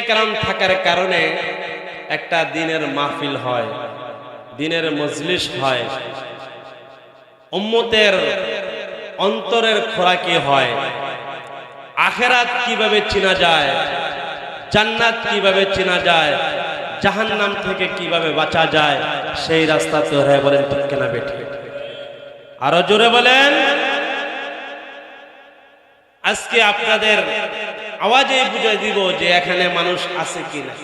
কারণ থাকার কারণে একটা দিনের মাহফিল হয়, দিনের মজলিস হয়। উম্মতের অন্তরের খোরাকি হয়। আখেরাত কীভাবে চেনা যায়, জান্নাত কীভাবে চেনা যায়, জাহান্নাম থেকে কীভাবে বাঁচা যায়, সেই রাস্তা তোরা বলেন ঠিক কেনা বেঠে আরও জোরে বলেন। আজকে আপনাদের আওয়াজে বুঝে দিব যে এখানে মানুষ আছে কিনা।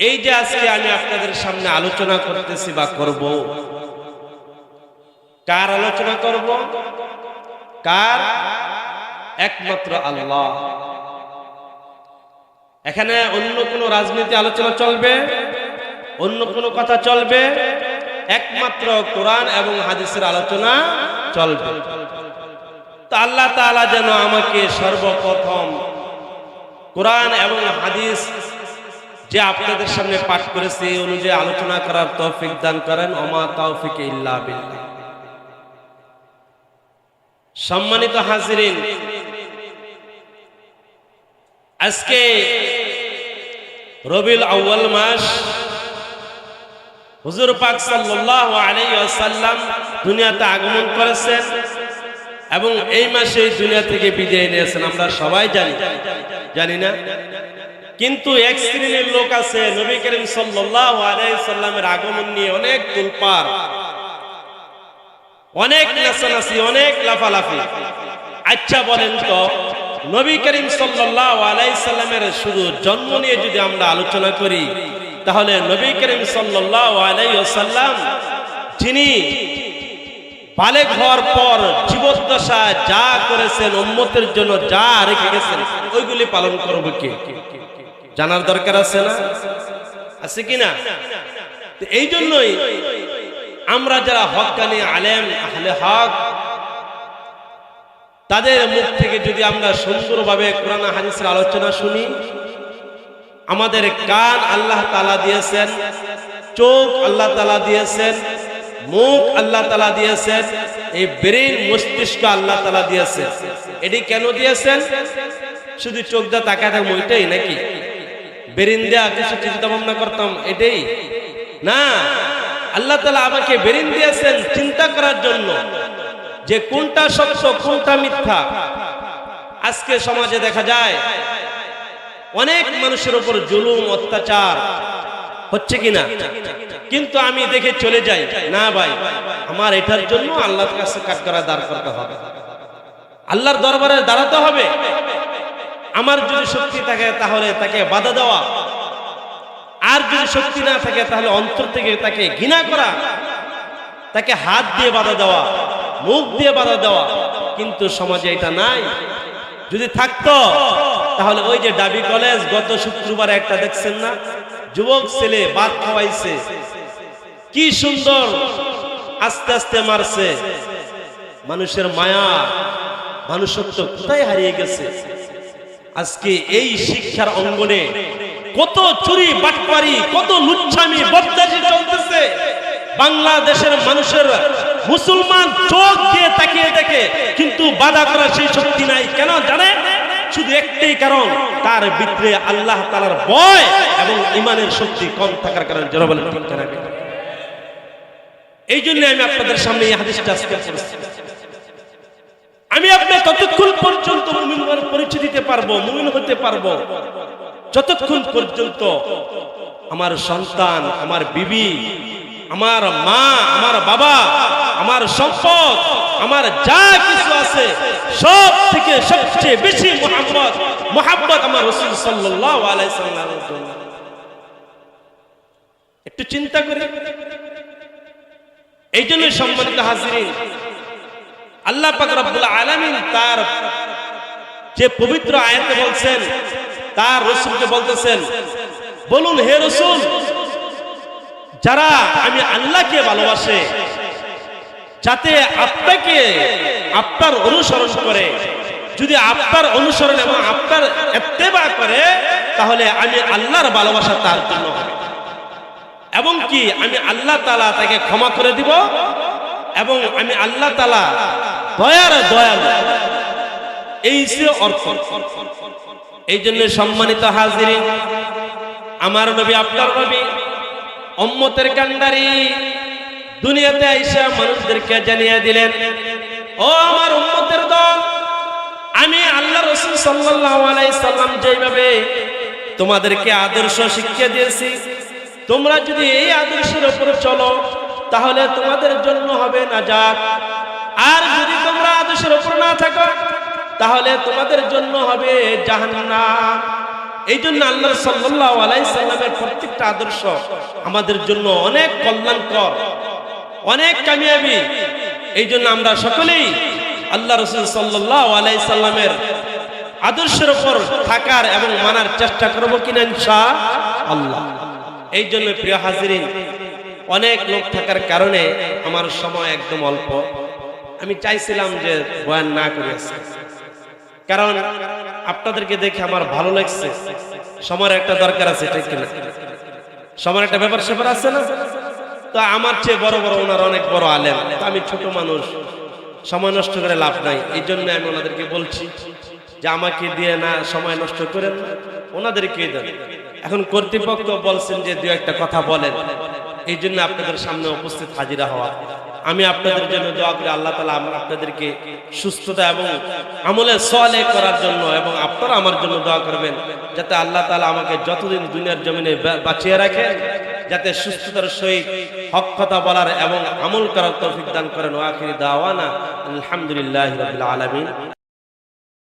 এই যে আজকে আমি আপনাদের সামনে আলোচনা করতেছি বা করব, কার আলোচনা করব? কার? একমাত্র আল্লাহ। এখানে অন্য কোনো রাজনীতি আলোচনা চলবে? অন্য কোনো কথা চলবে? একমাত্র কোরআন এবং হাদিসের আলোচনা চলবে। আল্লাহ তাআলা যেন আমাকে সর্বপ্রথম কোরআন এবং হাদিস যে আপনাদের সামনে পাঠ করেছে, এই অনুযায়ী আলোচনা করার তৌফিক দান করেন। ওমা তৌফিক ইল্লা বিল্লাহ। সম্মানিত হাজিরিন, আজকে রবিল আউয়াল মাস, হুজুর পাক সাল্লাল্লাহু আলাইহি ওয়াসাল্লাম দুনিয়াতে আগমন করেছেন। এবং এই মাসে দুনিয়া থেকে বিদায় নিয়েছেন, আমরা সবাই জানি। জানি না? কিন্তু এক শ্রেণির লোক আছে, নবী করিম সাল্লামের আগমন নিয়ে অনেক তুলপার। অনেক নাচানাচি, অনেক লাফালাফি। আচ্ছা বলেন তো, নবী করিম সাল্লামের শুধু জন্ম নিয়ে যদি আমরা আলোচনা করি, তাহলে নবী করিম সাল্লাম যিনি বালেক হওয়ার পর জীবদ্দশা যা করেছেন, উম্মতের জন্য যা রেখে গেছেন, ওইগুলি পালন করব কে? জানার দরকার আছে না? আছে কি না? তো এই জন্যই আমরা যারা হকানি, আলেম, আহলে হক, তাদের মুখ থেকে যদি আমরা সুন্দরভাবে কোরআন হাদিসের আলোচনা শুনি, আমাদের কান আল্লাহ তালা দিয়েছেন, চোখ আল্লাহ তালা দিয়েছেন মুখ আল্লাহ তালা দিয়েছেন, এই ব্রেন মস্তিষ্ক আল্লাহ তালা দিয়েছেন। এটি কেন দিয়েছেন? শুধু চোখ দা তাকায় থাকব ওইটাই নাকি? বেরিন দেয়া কিছু চিন্তা ভাবনা করতাম এটাই। না, আল্লাহ তালা আমাকে বেরিন দিয়েছেন চিন্তা করার জন্য যে কোনটা সত্য, কোনটা মিথ্যা। আজকে সমাজে দেখা যায়, অনেক মানুষের উপর জুলুম, অত্যাচার হচ্ছে কিনা? কিন্তু আমি দেখে চলে যাই। না ভাই, আমার এটার জন্য আল্লাহর কাছে করা দাঁড় করতে হবে। আল্লাহর দরবারে দাঁড়াতে হবে। আমার যদি শক্তি থাকে তাহলে তাকে বাধা দেওয়া। আর যদি শক্তি না থাকে তাহলে অন্তর থেকে তাকে ঘৃণা করা। তাকে হাত দিয়ে বাধা দেওয়া, মুখ দিয়ে বাধা দেওয়া। কিন্তু সমাজে এটা নাই। যদি থাকতো, তাহলে ওই যে ডাবি কলেজ গত শুক্রবার একটা দেখছেন না? যুবক ছেলে বাদ খাওয়াইছে। কি সুন্দর আস্তে আস্তে মারছে। মানুষের মায়া, মানুষত্ব কোথায় হারিয়ে গেছে? আজকে এই শিক্ষার অঙ্গনে কত চুরি, বাটপারি, কত লুচ্ছামি বদদাসি চলতেছে। বাংলাদেশের মানুষের মুসলমান চোখ দিয়ে তাকিয়ে দেখে কিন্তু বাধা করার সেই শক্তি নাই। কেন জানে শুধু একটাই কারণ, তার ভিতরে আল্লাহ তালার ভয় এবং ইমানের শক্তি কম থাকার কারণে কেনা? এই জন্য আমি আপনাদের সামনে এই হাদিসটা আমি আপনার ততক্ষণ পর্যন্ত পরিচয় দিতে পারব, মুমিন হতে পারব, যতক্ষণ পর্যন্ত আমার সন্তান, আমার বিবি, আমার মা, আমার বাবা, আমার সম্পদ, আমার যা কিছু আছে, সব থেকে সবচেয়ে বেশি মোহাম্মদ মোহাম্মদ আমার রসুল জন্য। একটু চিন্তা করি। এই জন্য সম্মানিত হাজিরিন, আল্লাহ পাক আলামিন তার যে পবিত্র আয়াতে বলছেন, তার রসুলকে বলতেছেন, বলুন হে রসুল, যারা আমি আল্লাহকে ভালোবাসে, যাতে আপনাকে আপনার অনুসরণ করে যদি আপনার অনুসরণ এবং আপনার এত্তেবা করে, তাহলে আমি আল্লাহর ভালোবাসা তার জন্য এবং কি, আমি আল্লাহ তালা তাকে ক্ষমা করে দিব এবং আমি আল্লাহ তালা দয়ার দয়ালু। এই যে অর্থ এই জন্য সম্মানিত হাজিরিন, আমার নবী, আপনার নবী অম্মতের কান্ডারি দুনিয়াতে আইসা মানুষদেরকে জানিয়ে দিলেন, ও আমার উম্মতের দল আমি আল্লাহ রসুল সাল্লাম যেভাবে তোমাদেরকে আদর্শ শিক্ষা দিয়েছি, তোমরা যদি এই আদর্শের উপর চলো, তাহলে তোমাদের জন্য হবে নাজাত। আর যদি তোমরা আদর্শের উপর না থাকো, তাহলে তোমাদের জন্য হবে জাহান্নাম। এই জন্য আল্লাহ সাল্লাল্লাহু আলাইহি সাল্লামের প্রত্যেকটা আদর্শ আমাদের জন্য অনেক কল্যাণকর, অনেক কামিয়াবি। এই জন্য আমরা সকলেই আল্লাহ রসুল সাল্লাহ আলাই সাল্লামের আদর্শের উপর থাকার এবং মানার চেষ্টা করব কিনা ইনশা আল্লাহ। এই জন্য প্রিয় হাজিরিন, অনেক লোক থাকার কারণে আমার সময় একদম অল্প। আমি চাইছিলাম যে বয়ান না করে কারণ আপনাদেরকে দেখে আমার ভালো লাগছে। সময়ের একটা দরকার আছে, ঠিক কিনা? সময়ের একটা ব্যাপার স্যাপার আছে না? তো আমার চেয়ে বড় বড় ওনার অনেক বড় আলেম। আমি ছোট মানুষ। সময় নষ্ট করে লাভ নাই। এই জন্য আমি ওনাদেরকে বলছি যে আমাকে দিয়ে না সময় নষ্ট করেন, ওনাদেরকে দেন। এখন কর্তৃপক্ষ বলছেন যে দু একটা কথা বলেন। এই জন্য আপনাদের সামনে উপস্থিত হাজিরা হওয়া। আমি আপনাদের জন্য দোয়া করি, আল্লাহ তালা আপনাদেরকে সুস্থতা এবং আমলে সলে করার জন্য এবং আপনারা আমার জন্য দোয়া করবেন, যাতে আল্লাহ তালা আমাকে যতদিন দুনিয়ার জমিনে বাঁচিয়ে রাখেন যাতে সুস্থতার সহিত হক কথা বলার এবং আমল করার তৌফিক দান করেন ওয়াখির দাওয়ানা আলহামদুলিল্লাহ আলামিন।